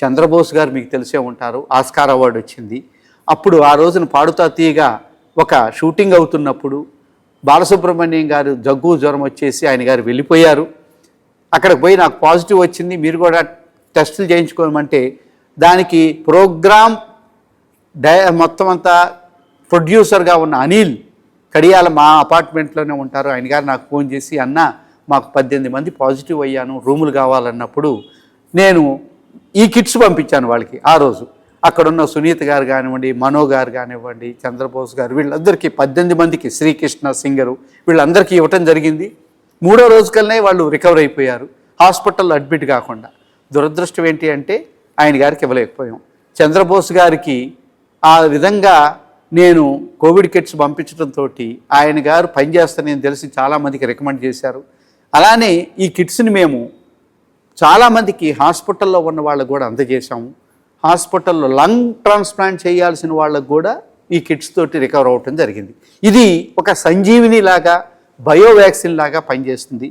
చంద్రబోస్ గారు మీకు తెలిసే ఉంటారు ఆస్కార్ అవార్డు వచ్చింది. అప్పుడు ఆ రోజున పాడుతా తీయగా ఒక షూటింగ్ అవుతున్నప్పుడు బాలసుబ్రహ్మణ్యం గారు జగ్గు జ్వరం వచ్చేసి ఆయన గారు వెళ్ళిపోయారు. అక్కడికి పోయి నాకు పాజిటివ్ వచ్చింది మీరు కూడా టెస్టులు చేయించుకోమంటే దానికి ప్రోగ్రామ్ డై మొత్తం అంతా ప్రొడ్యూసర్గా ఉన్న అనిల్ కడియాల మా అపార్ట్మెంట్లోనే ఉంటారు. ఆయన గారు నాకు ఫోన్ చేసి అన్న మాకు పద్దెనిమిది మంది పాజిటివ్ అయ్యాను రూములు కావాలన్నప్పుడు నేను ఈ కిట్స్ పంపించాను వాళ్ళకి ఆ రోజు. అక్కడున్న సునీత గారు కానివ్వండి మనో గారు కానివ్వండి చంద్రబోస్ గారు వీళ్ళందరికీ పద్దెనిమిది మందికి శ్రీకృష్ణ సింగరు వీళ్ళందరికీ ఇవ్వటం జరిగింది. మూడో రోజుకల్నే వాళ్ళు రికవర్ అయిపోయారు. హాస్పిటల్లో అడ్మిట్ కాకుండా. దురదృష్టం ఏంటి అంటే ఆయన గారికి ఇవ్వలేకపోయాం. చంద్రబోస్ గారికి ఆ విధంగా నేను కోవిడ్ కిట్స్ పంపించడంతో ఆయన గారు పనిచేస్తానని తెలిసి చాలామందికి రికమెండ్ చేశారు. అలానే ఈ కిట్స్ని మేము చాలామందికి హాస్పిటల్లో ఉన్న వాళ్ళకు కూడా అందజేశాము. హాస్పిటల్లో లంగ్ ట్రాన్స్ప్లాంట్ చేయాల్సిన వాళ్ళకు కూడా ఈ కిట్స్ తోటి రికవర్ అవ్వటం జరిగింది. ఇది ఒక సంజీవిని లాగా బయో వ్యాక్సిన్ లాగా పనిచేస్తుంది.